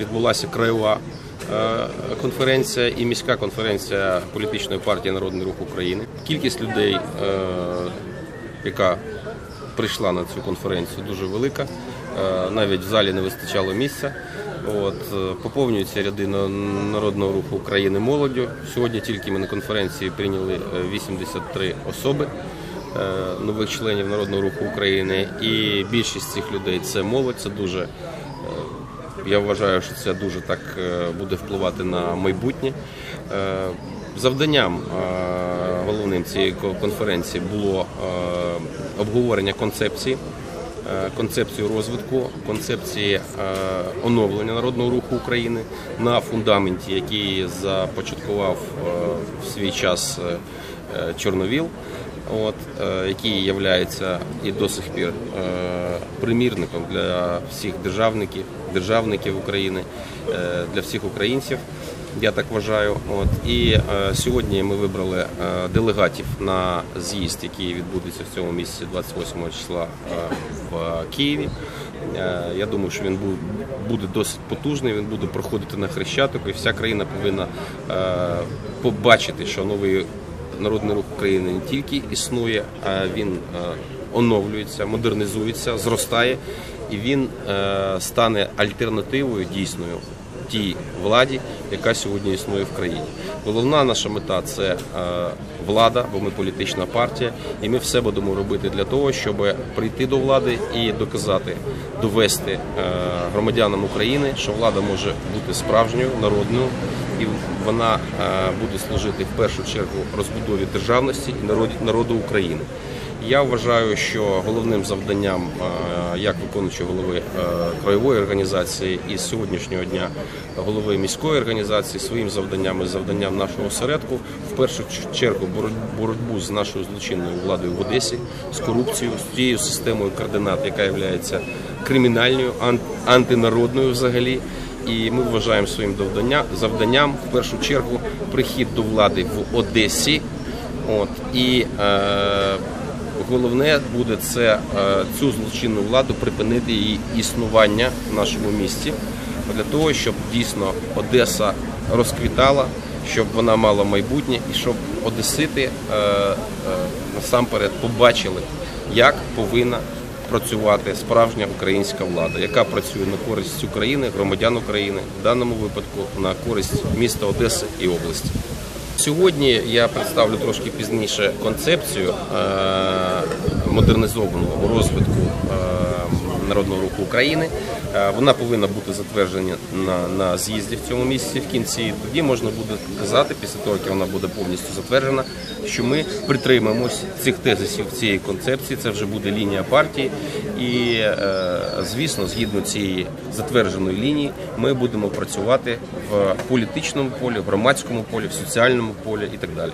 Відбулася краєва е, конференція і міська конференція політичної партії Народний рух України. Кількість людей, е, яка прийшла на цю конференцію, дуже велика. Е, Навіть в залі не вистачало місця. От, поповнюються ряди Народного руху України молоддю. Сьогодні тільки ми на конференції прийняли е, 83 особи нових членів Народного руху України. І більшість цих людей це молодь, це дуже я вважаю, що це дуже так е, буде впливати на майбутнє. Е, Завданням е, головним цієї конференції було обговорення концепції, концепцію розвитку, концепції оновлення народного руху України на фундаменті, який започаткував в свій час Чорновіл от, е, який є і до сих пір е, примірником для всіх державників, державників України, е, для всіх українців. Я так вважаю. От і е, сьогодні ми вибрали е, делегатів на з'їзд, який відбудеться в цьому місяці 28 числа е, в Києві. Е, я думаю, що він бу- буде досить потужний. Він буде проходити на хрещатику, і вся країна повинна е, побачити, що новий Народний рух України не тільки існує, а він е, оновлюється, модернізується, зростає, і він е, стане альтернативою дійсною тій владі, яка сьогодні існує в країні. Головна наша мета це е, влада, бо ми політична партія, і ми все будемо робити для того, щоб прийти до влади і доказати, довести громадянам України, що влада може бути справжньою, народною, і вона е, буде служити в першу чергу розбудові державності і народу, України. Я вважаю, що головним завданням е, як виконуючого голови е, краєвої організації і з сьогоднішнього дня голови міської організації своїм завданням і завданням нашого осередку в першу чергу боро- боротьбу з нашою злочинною владою в Одесі, з корупцією, з тією системою координат, яка є кримінальною, ан- антинародною взагалі. І ми вважаємо своїм завданням в першу чергу прихід до влади в Одесі. От і е, головне буде це е, цю злочинну владу припинити її існування в нашому місті для того, щоб дійсно Одеса розквітала, щоб вона мала майбутнє, і щоб Одесити е, е, насамперед побачили, як повинна працювати справжня українська влада, яка працює на користь України, громадян України, в даному випадку на користь міста Одеси і області. Сьогодні я представлю трошки пізніше концепцію е, модернізованого розвитку е, народного руху України. Е, Вона повинна бути затверджена на, на з'їзді в цьому місці в кінці. Тоді можна буде казати, після того як вона буде повністю затверджена, що ми притримаємось цих тезисів цієї концепції. Це вже буде лінія партії, і е, звісно, згідно цієї затвердженої лінії, ми будемо працювати в політичному полі, в громадському полі, в соціальному полі і так далі.